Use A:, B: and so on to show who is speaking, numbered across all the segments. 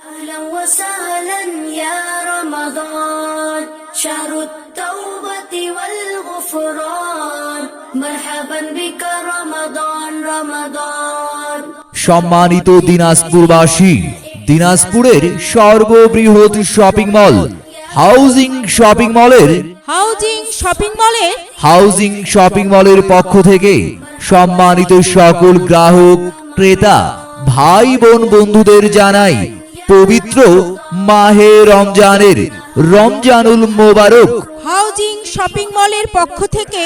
A: أهلا وسهلا يا رمضان شهر التوبة والغفران مرحبا بك رمضان رمضان
B: সম্মানিত দিনাজপুরবাসী দিনাজপুরের সর্ববৃহৎ শপিং মল হাউজিং শপিং মলের
C: হাউজিং শপিং মলে
B: হাউজিং শপিং মলের পক্ষ থেকে সম্মানিত সকল গ্রাহক ক্রেতা ভাই বোন বন্ধুদের জানাই পবিত্র মাহে রমজানের রমজানুল মোবারক।
C: হাউজিং শপিং মলের পক্ষ থেকে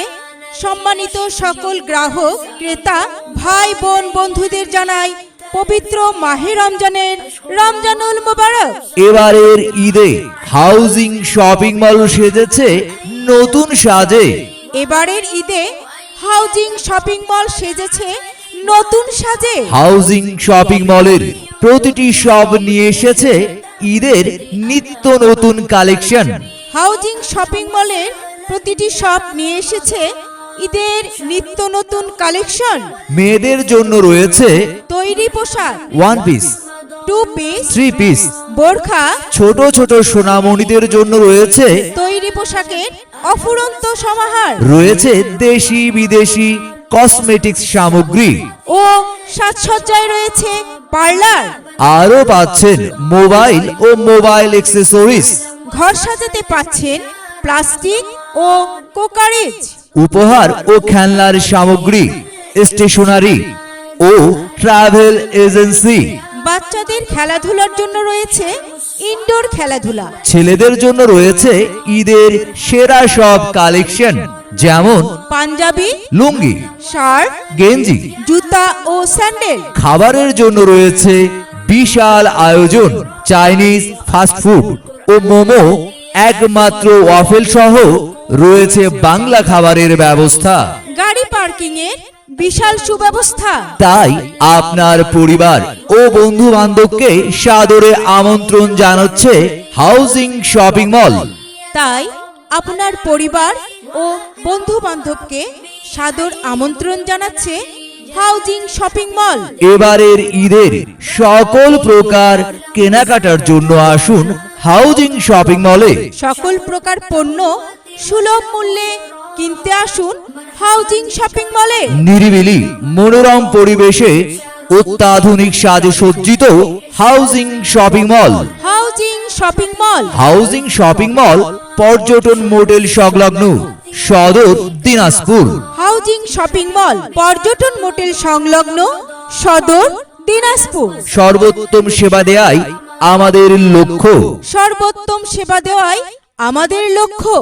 C: সম্মানিত সকল গ্রাহক ক্রেতা ভাই বোন বন্ধুদের জানাই পবিত্র মাহে রমজানের রমজানুল মোবারক।
B: এবারের ঈদে হাউজিং শপিং মল সেজেছে নতুন সাজে।
C: এবারের ঈদে হাউজিং শপিং মল সেজেছে নতুন সাজে।
B: হাউজিং শপিং মলের প্রতিটি শপ নিয়ে এসেছে ঈদের নিত্য নতুন কালেকশন
C: হাউজিং শপিং মলের প্রতিটি শপ নিয়ে এসেছে ঈদের নিত্য নতুন কালেকশন
B: মেয়েদের জন্য রয়েছে
C: তৈরি পোশাক।
B: One piece
C: two piece
B: three piece
C: বোরখা।
B: ছোট ছোট সোনামণিদের জন্য রয়েছে
C: তৈরি পোশাকের অফুরন্ত সমাহার।
B: রয়েছে দেশি বিদেশি কসমেটিক্স সামগ্রী।
C: ও সাজসজ্জায় রয়েছে পার্লার।
B: আরও পাচ্ছেন মোবাইল ও মোবাইল অ্যাক্সেসরিজ
C: ঘর সাজাতে পাচ্ছেন প্লাস্টিক ও কোকারেজ।
B: উপহার ও খেলনার সামগ্রী স্টেশনারি ও ট্রাভেল এজেন্সি।
C: বাচ্চাদের খেলাধুলার জন্য রয়েছে ইনডোর খেলাধুলা।
B: ছেলেদের জন্য রয়েছে ঈদের সেরা সব কালেকশন যেমন
C: পাঞ্জাবি
B: লুঙ্গি
C: শার্ট
B: গেঞ্জি
C: জুতা ও স্যান্ডেল।
B: খাবারের জন্য রয়েছে বিশাল আয়োজন চাইনিজ ফাস্টফুড ও মোমো একমাত্র ওয়াফেল সহ রয়েছে বাংলা খাবারের ব্যবস্থা।
C: গাড়ি পার্কিং এর বিশাল সুব্যবস্থা।
B: তাই আপনার পরিবার ও বন্ধু বান্ধবকে সাদরে আমন্ত্রণ জানাচ্ছে হাউজিং শপিং মল।
C: তাই আপনার পরিবার ও বন্ধু বান্ধবকে সাদর আমন্ত্রণ জানাচ্ছে হাউজিং শপিং মল।
B: এবারের ঈদের সকল প্রকার কেনাকাটার জন্য আসুন হাউজিং শপিং মলে।
C: সকল প্রকার পণ্য সুলভ মূল্যে কিনতে আসুন হাউজিং শপিং মলে।
B: নিরিবিলি মনোরম পরিবেশে অত্যাধুনিক সাজে সজ্জিত housing shopping mall.
C: Housing shopping mall.
B: Housing shopping mall পর্যটন মোটেল সংলগ্ন। সদর দিনাজপুর।
C: হাউজিং শপিং মল পর্যটন মোটেল সংলগ্ন সদর দিনাজপুর।
B: সর্বোত্তম সেবা দেয়াই আমাদের লক্ষ্য।
C: সর্বোত্তম সেবা দেওয়াই আমাদের লক্ষ্য।